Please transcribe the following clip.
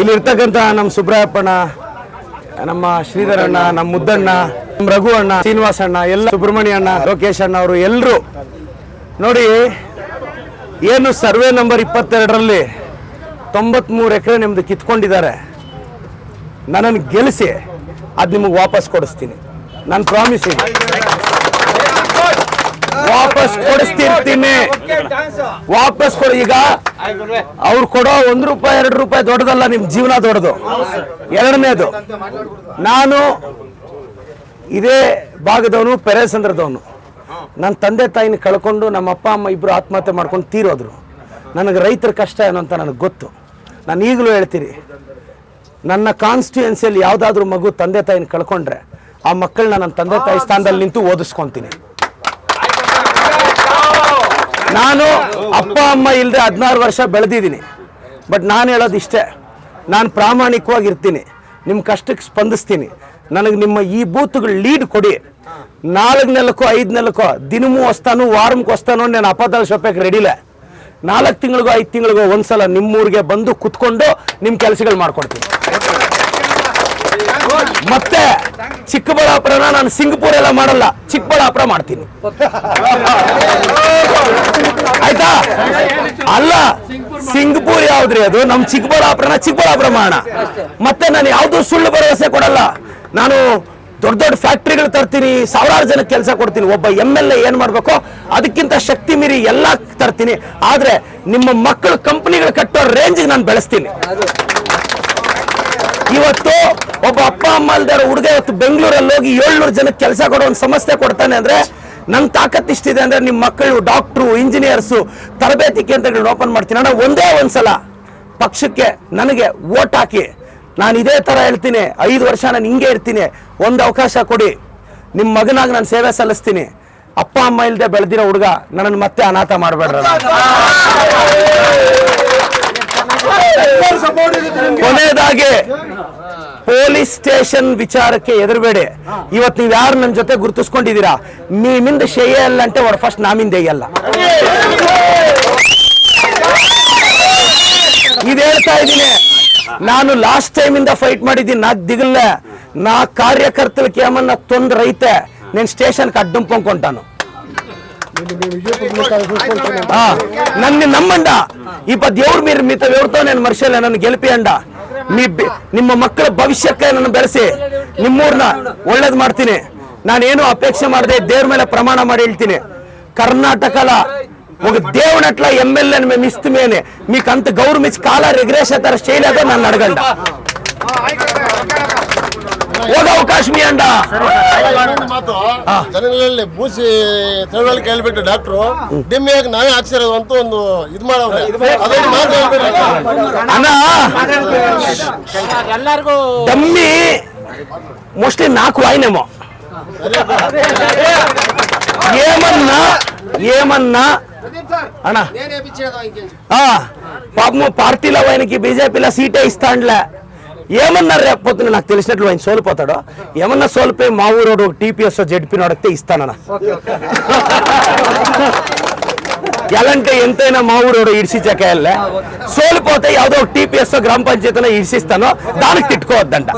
ಇಲ್ಲಿ ಇರ್ತಕ್ಕಂಥ ನಮ್ಮ ಸುಬ್ರಾಯಪ್ಪಣ್ಣ ನಮ್ಮ ಶ್ರೀಧರಣ್ಣ, ನಮ್ಮ ಮುದ್ದಣ್ಣ, ನಮ್ಮ ರಘು ಅಣ್ಣ ಶ್ರೀನಿವಾಸ ಅಣ್ಣ ಎಲ್ಲ ಸುಬ್ರಹ್ಮಣ್ಯ ಅಣ್ಣ ಲೋಕೇಶ್ ಅಣ್ಣ ಅವರು ಎಲ್ಲರೂ ನೋಡಿ, ಏನು ಸರ್ವೆ ನಂಬರ್ ಇಪ್ಪತ್ತೆರಡರಲ್ಲಿ ತೊಂಬತ್ಮೂರು ಎಕರೆ ನಿಮ್ದು ಕಿತ್ಕೊಂಡಿದ್ದಾರೆ. ನನ್ನನ್ನು ಗೆಲ್ಲಿಸಿ, ಅದು ನಿಮಗೆ ವಾಪಸ್ ಕೊಡಿಸ್ತೀನಿ. ನಾನು ಪ್ರಾಮಿಸ್ ಇದೆ ವಾಪಸ್ ಕೊಡಿಸ್ತಿರ್ತೀನಿ. ವಾಪಸ್ ಕೊಡಿ. ಈಗ ಅವ್ರು ಕೊಡೋ ಒಂದ್ ರೂಪಾಯಿ, ಎರಡು ರೂಪಾಯಿ ದೊಡ್ಡದಲ್ಲ, ನಿಮ್ ಜೀವನ ದೊಡ್ಡದು. ಎರಡನೇದು, ನಾನು ಇದೇ ಭಾಗದವನು ಪೆರೇಸಂದ್ರದವನು ನನ್ನ ತಂದೆ ತಾಯಿನ ಕಳ್ಕೊಂಡು ನಮ್ಮ ಅಪ್ಪ, ಅಮ್ಮ ಇಬ್ರು ಆತ್ಮಹತ್ಯೆ ಮಾಡ್ಕೊಂಡು ತೀರೋದ್ರು. ನನಗೆ ರೈತರ ಕಷ್ಟ ಏನು ಅಂತ ನನಗೆ ಗೊತ್ತು. ನಾನು ಈಗಲೂ ಹೇಳ್ತೀರಿ ನನ್ನ ಕಾನ್ಸ್ಟಿಟ್ಯೂನ್ಸಿಯಲ್ಲಿ ಯಾವುದಾದ್ರೂ ಮಗು ತಂದೆ ತಾಯಿನ ಕಳ್ಕೊಂಡ್ರೆ, ಆ ಮಕ್ಕಳನ್ನ ನನ್ನ ತಂದೆ ತಾಯಿ ಸ್ಥಾನದಲ್ಲಿ ನಿಂತು ಓದಿಸ್ಕೊತೀನಿ. ನಾನು ಅಪ್ಪ, ಅಮ್ಮ ಇಲ್ಲದೆ ಹದಿನಾರು ವರ್ಷ ಬೆಳೆದಿದ್ದೀನಿ. ಬಟ್ ನಾನು ಹೇಳೋದು ಇಷ್ಟೇ, ನಾನು ಪ್ರಾಮಾಣಿಕವಾಗಿರ್ತೀನಿ, ನಿಮ್ಮ ಕಷ್ಟಕ್ಕೆ ಸ್ಪಂದಿಸ್ತೀನಿ. ನನಗೆ ನಿಮ್ಮ ಈ ಬೂತ್ಗಳು ಲೀಡ್ ಕೊಡಿ. ನಾಲ್ಕು ನೆಲಕ್ಕೋ ಐದು ನೆಲಕ್ಕೋ ದಿನಮೂ ಹೊಸ್ತಾನು, ವಾರಕ್ಕೆ ಹೊಸ್ತಾನು ನಾನು ಅಪದಾಲ ಶೋಪಕ್ಕೆ ರೆಡಿಲ್ಲ ನಾಲ್ಕು ತಿಂಗಳಿಗೋ, ಐದು ತಿಂಗಳಿಗೋ ಒಂದ್ಸಲ ನಿಮ್ಮೂರಿಗೆ ಬಂದು ಕುತ್ಕೊಂಡು ನಿಮ್ಮ ಕೆಲಸಗಳು ಮಾಡ್ಕೊಡ್ತೀನಿ. ಮತ್ತೆ ಚಿಕ್ಕಬಳ್ಳಾಪುರನ ನಾನು ಸಿಂಗಪುರ್ ಎಲ್ಲ ಮಾಡಲ್ಲ, ಚಿಕ್ಕಬಳ್ಳಾಪುರ ಮಾಡ್ತೀನಿ. ಆಯ್ತಾ? ಅಲ್ಲ, ಸಿಂಗಪುರ್ ಯಾವ್ದ್ರಿ ಅದು? ನಮ್ ಚಿಕ್ಕಬಳ್ಳಾಪುರನ ಚಿಕ್ಕಬಳ್ಳಾಪುರ ಮಾಡೋಣ. ಮತ್ತೆ ನಾನು ಯಾವ್ದು ಸುಳ್ಳು ಭರವಸೆ ಕೊಡಲ್ಲ. ನಾನು ದೊಡ್ಡ ದೊಡ್ಡ ಫ್ಯಾಕ್ಟ್ರಿಗಳು ತರ್ತೀನಿ, ಸಾವಿರಾರು ಜನಕ್ಕೆ ಕೆಲಸ ಕೊಡ್ತೀನಿ. ಒಬ್ಬ ಎಂ ಎಲ್ ಎ ಏನ್ ಮಾಡ್ಬೇಕೋ, ಅದಕ್ಕಿಂತ ಶಕ್ತಿ ಮೀರಿ ಎಲ್ಲ ತರ್ತೀನಿ. ಆದ್ರೆ ನಿಮ್ಮ ಮಕ್ಕಳು ಕಂಪನಿಗಳು ಕಟ್ಟೋ ರೇಂಜ್ ನಾನು ಬೆಳೆಸ್ತೀನಿ. ಇವತ್ತು ಒಬ್ಬ ಅಪ್ಪ, ಅಮ್ಮ ಅಲ್ದಾರ ಹುಡುಗ ಇವತ್ತು ಬೆಂಗಳೂರಲ್ಲಿ ಹೋಗಿ ಏಳ್ನೂರು ಜನಕ್ಕೆ ಕೆಲಸ ಕೊಡೋ ಒಂದು ಸಮಸ್ಯೆ ಕೊಡ್ತಾನೆ ಅಂದ್ರೆ ತಾಕತ್ ಇಷ್ಟಿದೆ ಅಂದ್ರೆ ನಿಮ್ಮ ಮಕ್ಕಳು, ಡಾಕ್ಟ್ರು, ಇಂಜಿನಿಯರ್ಸು, ತರಬೇತಿ ಕೇಂದ್ರಗಳನ್ನ ಓಪನ್ ಮಾಡ್ತೀನಿ. ಅಣ್ಣ, ಒಂದೇ ಒಂದ್ಸಲ ಪಕ್ಷಕ್ಕೆ ನನಗೆ ಓಟ್ ಹಾಕಿ. ನಾನು ಇದೇ ತರ ಹೇಳ್ತೀನಿ. ಐದು ವರ್ಷ ನಾನು ಹಿಂಗೆ ಇರ್ತೀನಿ. ಒಂದು ಅವಕಾಶ ಕೊಡಿ. ನಿಮ್ಮ ಮಗನಾಗಿ ನಾನು ಸೇವೆ ಸಲ್ಲಿಸ್ತೀನಿ. ಅಪ್ಪ, ಅಮ್ಮ ಇಲ್ಲದೆ ಬೆಳೆದಿರೋ ಹುಡುಗ ನನ್ನನ್ನು ಮತ್ತೆ ಅನಾಥ ಮಾಡಬೇಡ್ರ ಕೊನೆಯದಾಗಿ ಪೊಲೀಸ್ ಸ್ಟೇಷನ್ ವಿಚಾರಕ್ಕೆ ಎದುರಬೇಡಿ ಇವತ್ತು ನೀವು ಯಾರು ನನ್ನ ಜೊತೆ ಗುರುತಿಸ್ಕೊಂಡಿದ್ದೀರಾ మీ మీద చేయాలంటే వాడు ఫస్ట్ నా మీద వేయాల ಇದು ಹೇಳ್ತಾ ಇದ್ದೀನಿ ನಾನು ಲಾಸ್ಟ್ ಟೈಮ್ ಇಂದ ಫೈಟ್ ಮಾಡಿದ್ದೀನಿ నాకు దిగుల్ల నా కార్యకర్తలకి ఏమన్నా తొందర అయితే నేను స్టేషన్కి అడ్డం పొంకుంటాను ఆ, నన్ను నమ్మండ ఇప్ప దేవుడు మీరు మీతో ఎవరితో నేను మర్చిలే నన్ను గెలిపియండ మీ ಬಿ- ನಿಮ್ಮ ಮಕ್ಕಳ ಭವಿಷ್ಯಕ್ಕೆ ನನ್ನ ಬೆಳೆಸಿ ನಿಮ್ಮೂರ್ನ ಒಳ್ಳೇದು ಮಾಡ್ತೀನಿ ನಾನೇನು ಅಪೇಕ್ಷೆ ಮಾಡದೆ ದೇವ್ರ ಮೇಲೆ ಪ್ರಮಾಣ ಮಾಡಿ ಹೇಳ್ತೀನಿ కర్ణాటకల ఒక దేవుని అట్లా ఎమ్మెల్యేని మేము ఇస్తమేనే మీకు అంత గౌరవించి కాల రెగ్రేషన్ చేయలేదో నన్ను అడగండి ఒక అవకాశం ఇవ్వండి ಇನ್ನೊಂದು ಮಾತು ಜನಗಳಲ್ಲಿ ಬೂಸಿ ತಿಳುವಳಿಕೆ ಹೇಳ್ಬಿಟ್ಟು ಡಾಕ್ಟ್ರು ಡಿಮ್ಮಿಯಾಗಿ ನಾವೇ ಹಾಕ್ಸಿರೋದು ಅಂತ ಒಂದು ಇದು ಮಾಡವ್ರೆ ಅದೊಂದು ಮಾತು ಹೇಳ್ಬಿಟ್ಟು అన్న ಎಲ್ಲರಿಗೂ డమ్మి మోస్ట్లీ నాకు ఆయనేమో ఏమన్నా ఏమన్నా అన్న ఆ, పాపము పార్టీలో ఆయనకి బీజేపీలో సీటే ఇస్తాండ్లే ఏమన్నా రేపు పొద్దున నాకు తెలిసినట్లు ఆయన సోలిపోతాడో? ఏమన్నా సోలిపోయి మా ఊరోడు టీపీఎస్ జడ్పీని అడిగితే ఇస్తానన్న. ఎలాంటి ఎంతైనా మా ఊరోడు ఇడిసిచ్చాకెళ్ళే సోలిపోతే యావదో ఒక టీపీఎస్ గ్రామ పంచాయతీలో ఇడిసిస్తానో దానికి తిట్టుకోవద్దంట.